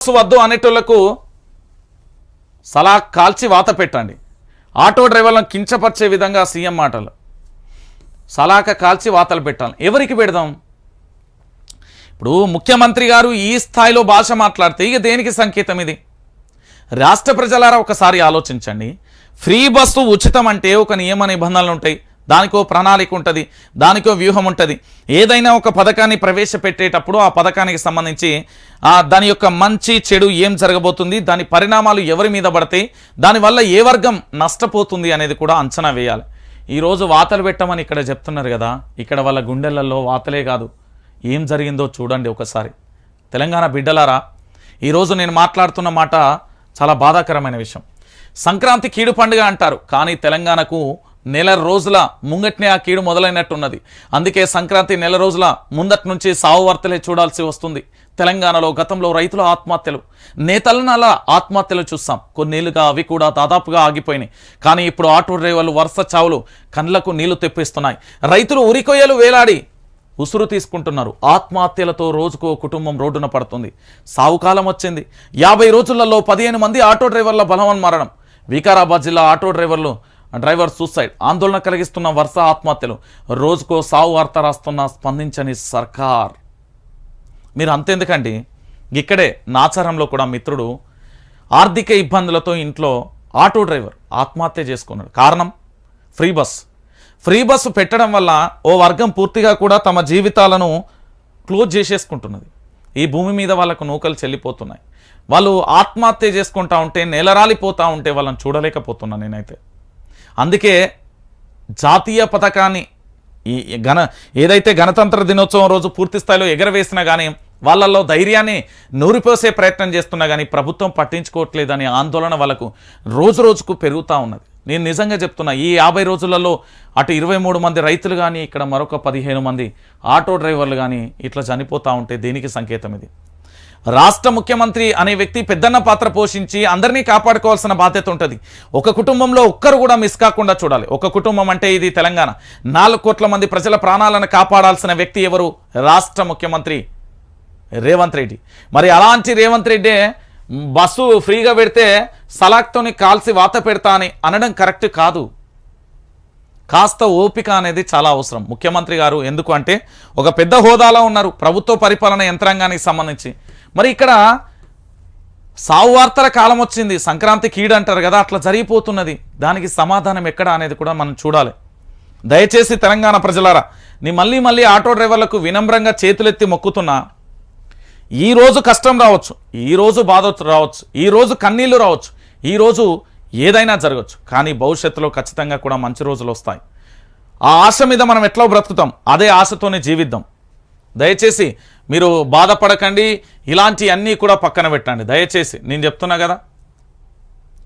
Bus వద్దు అనేటోళ్ళకు సలా కాల్చి వాత పెట్టండి. ఆటో డ్రైవర్లను కించపరిచే విధంగా సీఎం మాటలు. సలాక కాల్చి వాతలు పెట్టాలి. ఎవరికి పెడదాం? ఇప్పుడు ముఖ్యమంత్రి గారు ఈ స్థాయిలో భాష మాట్లాడితే ఇక దేనికి సంకేతం ఇది? రాష్ట్ర ప్రజలారా ఒకసారి ఆలోచించండి. ఫ్రీ బస్సు ఉచితం అంటే ఒక నియమ నిబంధనలు ఉంటాయి. దానికో ప్రణాళిక ఉంటుంది దానికో వ్యూహం ఉంటుంది. ఏదైనా ఒక పథకాన్ని ప్రవేశపెట్టేటప్పుడు ఆ పథకానికి సంబంధించి దాని యొక్క మంచి చెడు ఏం జరగబోతుంది దాని పరిణామాలు ఎవరి మీద పడతాయి దానివల్ల ఏ వర్గం నష్టపోతుంది అనేది కూడా అంచనా వేయాలి. ఈరోజు వాతలు పెట్టమని ఇక్కడ చెప్తున్నారు కదా ఇక్కడ వాళ్ళ గుండెలలో వాతలే కాదు. ఏం జరిగిందో చూడండి ఒకసారి. తెలంగాణ బిడ్డలారా ఈరోజు నేను మాట్లాడుతున్న మాట చాలా బాధాకరమైన విషయం. సంక్రాంతి కీడు పండుగ అంటారు కానీ తెలంగాణకు నెల రోజుల ముంగట్నే ఆ కీడు మొదలైనట్టున్నది. అందుకే సంక్రాంతి నెల రోజుల ముందటి నుంచి సావు వార్తలే చూడాల్సి వస్తుంది. తెలంగాణలో గతంలో రైతుల ఆత్మహత్యలు. నేతలను అలా ఆత్మహత్యలు చూస్తాం. కొన్నేళ్ళుగా అవి కూడా దాదాపుగా ఆగిపోయినాయి. కానీ ఇప్పుడు ఆటో డ్రైవర్లు వరుస చావులు కండ్లకు నీళ్ళు తెప్పిస్తున్నాయి. రైతులు ఉరికొయ్యలు వేలాడి ఉసురు తీసుకుంటున్నారు. ఆత్మహత్యలతో రోజుకో కుటుంబం రోడ్డున పడుతుంది. సావుకాలం వచ్చింది. యాభై రోజులలో పదిహేను మంది ఆటో డ్రైవర్ల బలవన్ మరణం. వికారాబాద్ జిల్లా ఆటో డ్రైవర్లు డ్రైవర్ సూసైడ్. ఆందోళన కలిగిస్తున్న వరుస ఆత్మహత్యలు. రోజుకో సావు వార్త రాస్తున్న స్పందించని సర్కార్. మీరు అంతెందుకండి? ఇక్కడే నాచారంలో కూడా మిత్రుడు ఆర్థిక ఇబ్బందులతో ఇంట్లో ఆటో డ్రైవర్ ఆత్మహత్య చేసుకున్నాడు. కారణం? Free bus. ఫ్రీ బస్సు పెట్టడం వల్ల ఓ వర్గం పూర్తిగా కూడా తమ జీవితాలను క్లోజ్ చేసేసుకుంటున్నది. ఈ భూమి మీద వాళ్ళకు నూకలు చెల్లిపోతున్నాయి. వాళ్ళు ఆత్మహత్య చేసుకుంటా ఉంటే నేలరాలిపోతూ ఉంటే వాళ్ళని చూడలేకపోతున్నా నేనైతే. అందుకే జాతీయ పథకాన్ని ఈ ఘన గణ ఏదైతే గణతంత్ర దినోత్సవం రోజు పూర్తి స్థాయిలో ఎగరవేసినా కానీ వాళ్ళల్లో ధైర్యాన్ని నూరిపోసే ప్రయత్నం చేస్తున్నా కానీ ప్రభుత్వం పట్టించుకోవట్లేదని ఆందోళన వాళ్ళకు రోజు రోజుకు పెరుగుతూ ఉన్నది. నేను నిజంగా చెప్తున్నా ఈ యాభై రోజులలో అటు ఇరవై మూడు మంది రైతులు కానీ ఇక్కడ మరొక పదిహేను మంది ఆటో డ్రైవర్లు కానీ ఇట్లా చనిపోతూ ఉంటే దేనికి సంకేతం ఇది? రాష్ట్ర ముఖ్యమంత్రి అనే వ్యక్తి పెద్దన్న పాత్ర పోషించి అందరినీ కాపాడుకోవాల్సిన బాధ్యత ఉంటుంది. ఒక కుటుంబంలో ఒక్కరు కూడా మిస్ కాకుండా చూడాలి. ఒక కుటుంబం అంటే ఇది తెలంగాణ. నాలుగు కోట్ల మంది ప్రజల ప్రాణాలను కాపాడాల్సిన వ్యక్తి ఎవరు? రాష్ట్ర ముఖ్యమంత్రి రేవంత్ రెడ్డి. మరి అలాంటి రేవంత్ రెడ్డి బస్సు ఫ్రీగా పెడితే సలాక్తోని కాల్సి వాత పెడతా అని అనడం కరెక్ట్ కాదు. కాస్త ఓపిక అనేది చాలా అవసరం. ముఖ్యమంత్రి గారు ఎందుకు అంటే ఒక పెద్ద హోదాలో ఉన్నారు. ప్రభుత్వ పరిపాలన యంత్రాంగానికి సంబంధించి. మరి ఇక్కడ సావు వార్తల కాలం వచ్చింది. సంక్రాంతి కీడు అంటారు కదా అట్లా జరిగిపోతున్నది. దానికి సమాధానం ఎక్కడ అనేది కూడా మనం చూడాలి. దయచేసి తెలంగాణ ప్రజలారా నీ మళ్ళీ మళ్ళీ ఆటో డ్రైవర్లకు వినమ్రంగా చేతులెత్తి మొక్కుతున్నా. ఈరోజు కష్టం రావచ్చు ఈరోజు బాధ రావచ్చు ఈరోజు కన్నీళ్ళు రావచ్చు ఈరోజు ఏదైనా జరగచ్చు కానీ భవిష్యత్తులో ఖచ్చితంగా కూడా మంచి రోజులు వస్తాయి. ఆ ఆశ మీద మనం ఎట్లా బ్రతుకుతాం? అదే ఆశతోనే జీవిద్దాం. దయచేసి మీరు బాధపడకండి. ఇలాంటి అన్నీ కూడా పక్కన పెట్టండి. దయచేసి నేను చెప్తున్నా కదా